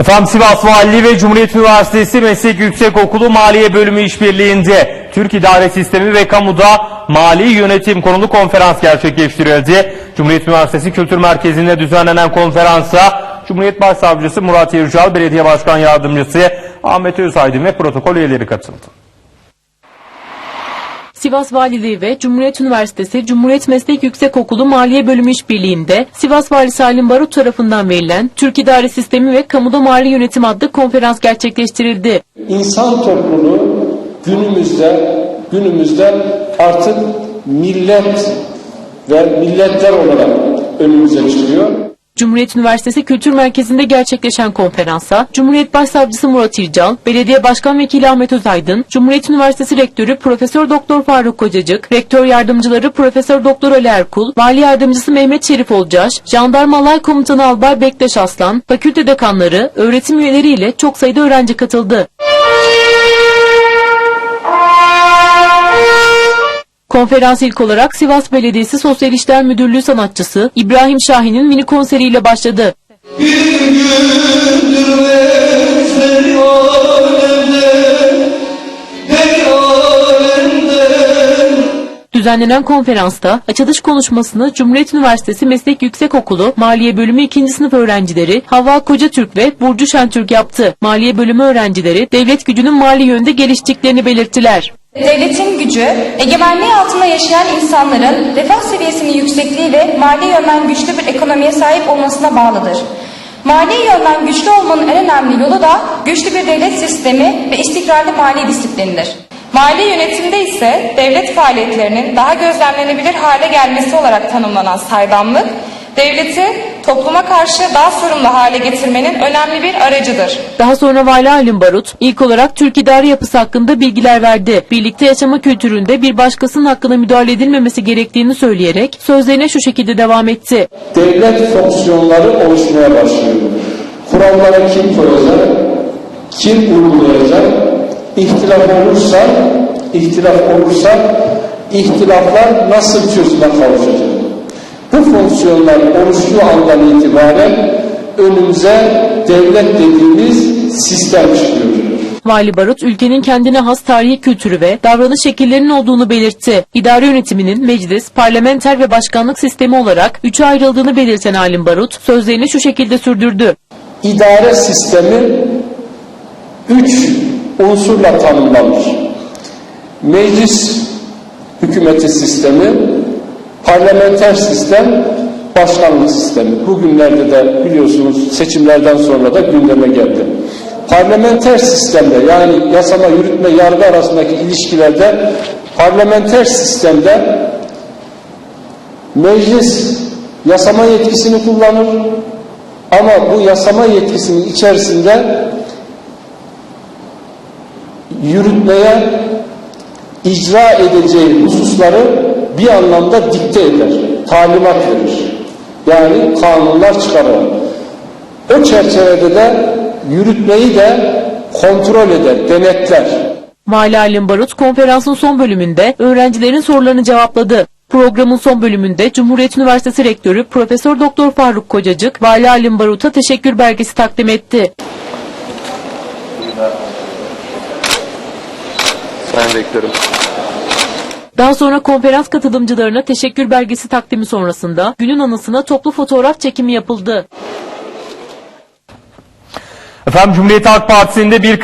Efendim Sivas Valiliği ve Cumhuriyet Üniversitesi Meslek Yüksekokulu Maliye Bölümü işbirliğinde Türk İdare Sistemi ve Kamuda Mali Yönetim konulu konferans gerçekleştirildi. Cumhuriyet Üniversitesi Kültür Merkezi'nde düzenlenen konferansa Cumhuriyet Başsavcısı Murat Yırcal, Belediye Başkan Yardımcısı Ahmet Özaydın ve protokol üyeleri katıldı. Sivas Valiliği ve Cumhuriyet Üniversitesi Cumhuriyet Meslek Yüksekokulu Maliye Bölümü işbirliğinde Sivas Valisi Salim Barut tarafından verilen Türk İdare Sistemi ve Kamuda Mali Yönetim adlı konferans gerçekleştirildi. İnsan topluluğu günümüzde günümüzde artık millet ve milletler olarak önümüze çıkıyor. Cumhuriyet Üniversitesi Kültür Merkezi'nde gerçekleşen konferansa Cumhuriyet Başsavcısı Murat İrcal, Belediye Başkan Vekili Ahmet Özaydın, Cumhuriyet Üniversitesi Rektörü Profesör Doktor Faruk Kocacık, Rektör Yardımcıları Profesör Doktor Ali Erkul, Vali Yardımcısı Mehmet Şerif Olcaş, Jandarma Alay Komutanı Albay Bektaş Aslan, fakülte dekanları, öğretim üyeleri ile çok sayıda öğrenci katıldı. Konferans ilk olarak Sivas Belediyesi Sosyal İşler Müdürlüğü sanatçısı İbrahim Şahin'in mini konseriyle başladı. Düzenlenen konferansta açılış konuşmasını Cumhuriyet Üniversitesi Meslek Yüksekokulu Maliye Bölümü 2. sınıf öğrencileri Havva Kocatürk ve Burcu Şentürk yaptı. Maliye Bölümü öğrencileri devlet gücünün mali yönde geliştiklerini belirttiler. Devletin gücü, egemenliği altında yaşayan insanların refah seviyesinin yüksekliği ve mali yönden güçlü bir ekonomiye sahip olmasına bağlıdır. Mali yönden güçlü olmanın en önemli yolu da güçlü bir devlet sistemi ve istikrarlı mali disiplinidir. Mali yönetimde ise devlet faaliyetlerinin daha gözlemlenebilir hale gelmesi olarak tanımlanan saydamlık, devleti topluma karşı daha sorumlu hale getirmenin önemli bir aracıdır. Daha sonra Vali Halim Barut ilk olarak Türk idare yapısı hakkında bilgiler verdi. Birlikte yaşama kültüründe bir başkasının hakkına müdahale edilmemesi gerektiğini söyleyerek sözlerine şu şekilde devam etti. Devlet fonksiyonları oluşmaya başlıyor. Kuralları kim koyacak, kim uygulayacak, ihtilaf olursa, ihtilaf olursa ihtilaflar nasıl çözüme kavuşacak? Bu fonksiyonlar oluştuğu andan itibaren önümüze devlet dediğimiz sistem çıkıyor. Vali Barut ülkenin kendine has tarihi kültürü ve davranış şekillerinin olduğunu belirtti. İdare yönetiminin meclis, parlamenter ve başkanlık sistemi olarak üçe ayrıldığını belirten Halim Barut sözlerini şu şekilde sürdürdü. İdare sistemi üç unsurla tanımlanır. Meclis hükümeti sistemi, parlamenter sistem, başkanlık sistemi. Bugünlerde de biliyorsunuz seçimlerden sonra da gündeme geldi. Parlamenter sistemde yani yasama, yürütme, yargı arasındaki ilişkilerde parlamenter sistemde meclis yasama yetkisini kullanır ama bu yasama yetkisinin içerisinde yürütmeye icra edeceği hususları bir anlamda dikte eder, talimat verir. Yani kanunlar çıkarır. O çerçevede de yürütmeyi de kontrol eder, denetler. Vali Halim Barut konferansın son bölümünde öğrencilerin sorularını cevapladı. Programın son bölümünde Cumhuriyet Üniversitesi Rektörü Profesör Doktor Faruk Kocacık, Vali Halim Barut'a teşekkür belgesi takdim etti. Sayın Rektörüm. Daha sonra konferans katılımcılarına teşekkür belgesi taklimi sonrasında günün anısına toplu fotoğraf çekimi yapıldı. Efendim Cumhuriyet Halk Partisi'nde bir